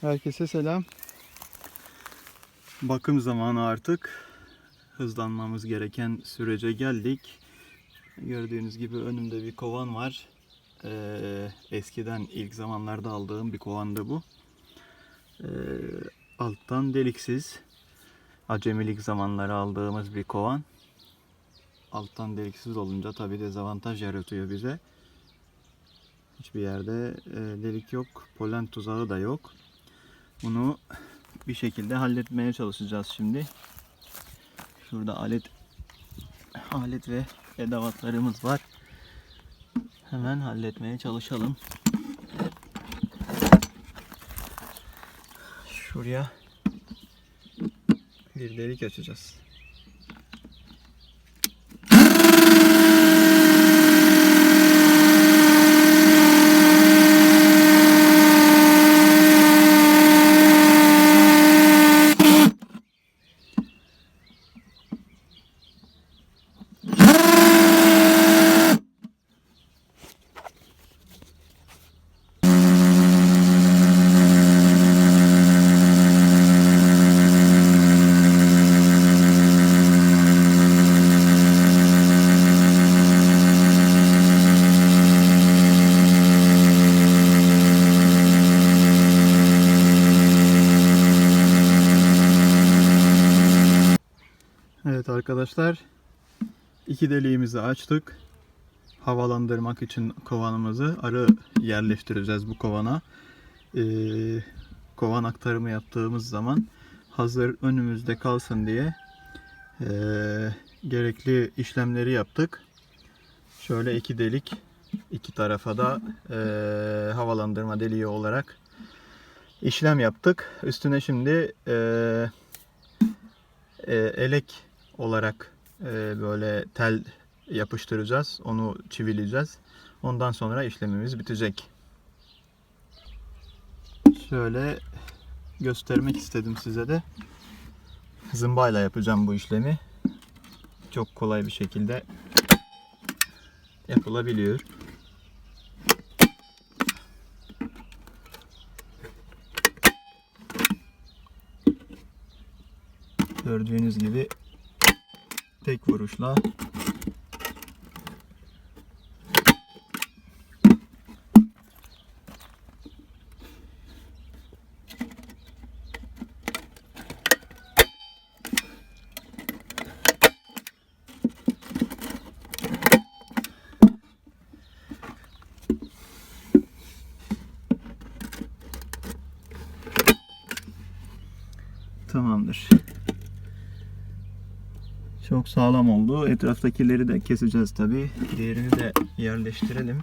Herkese selam. Bakım zamanı artık. Hızlanmamız gereken sürece geldik. Gördüğünüz gibi önümde bir kovan var. Ee, eskiden ilk zamanlarda aldığım bir kovandı bu. Ee, alttan deliksiz. Acemilik zamanları aldığımız bir kovan. Alttan deliksiz olunca tabi dezavantaj yaratıyor bize. Hiçbir yerde e, delik yok. Polen tuzağı da yok. Bunu bir şekilde halletmeye çalışacağız şimdi. Şurada alet alet ve edevatlarımız var. Hemen halletmeye çalışalım. Şuraya bir delik açacağız. Evet arkadaşlar iki deliğimizi açtık. Havalandırmak için kovanımızı arı yerleştireceğiz bu kovana. Ee, kovan aktarımı yaptığımız zaman hazır önümüzde kalsın diye ee, gerekli işlemleri yaptık. Şöyle iki delik iki tarafa da ee, havalandırma deliği olarak işlem yaptık. Üstüne şimdi ee, e, elek olarak e, böyle tel yapıştıracağız. Onu çivileyeceğiz. Ondan sonra işlemimiz bitecek. Şöyle göstermek istedim size de. Zımbayla yapacağım bu işlemi. Çok kolay bir şekilde yapılabiliyor. Gördüğünüz gibi tek vuruşla tamamdır. Çok sağlam oldu. Etraftakileri de keseceğiz tabi. Diğerini de yerleştirelim.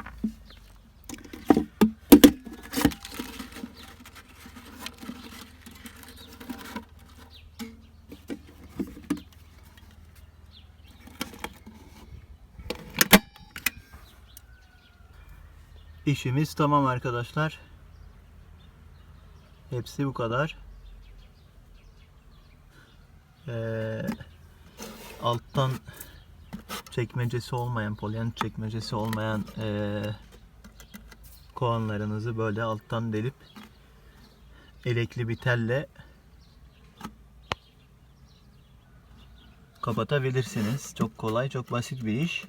İşimiz tamam arkadaşlar. Hepsi bu kadar. Ee, alttan çekmecesi olmayan, polyen çekmecesi olmayan eee kovanlarınızı böyle alttan delip elekli bir telle kapatabilirsiniz. Çok kolay, çok basit bir iş.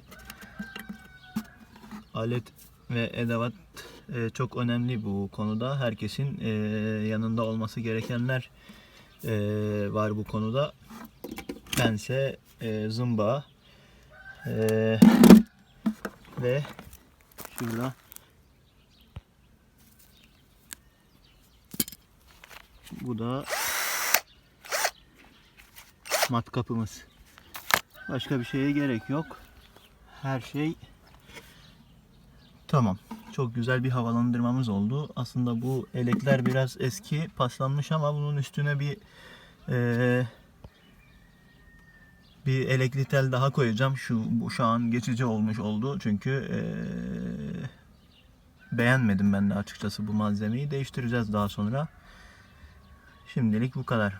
Alet ve edevat eee, çok önemli bu konuda. Herkesin eee, yanında olması gerekenler eee, var bu konuda pense, e, zımba e, ve şurada bu da matkapımız. Başka bir şeye gerek yok. Her şey tamam. Çok güzel bir havalandırmamız oldu. Aslında bu elekler biraz eski, paslanmış ama bunun üstüne bir eee bir elekli tel daha koyacağım. Şu bu şu an geçici olmuş oldu. Çünkü eee, beğenmedim ben de açıkçası bu malzemeyi. Değiştireceğiz daha sonra. Şimdilik bu kadar.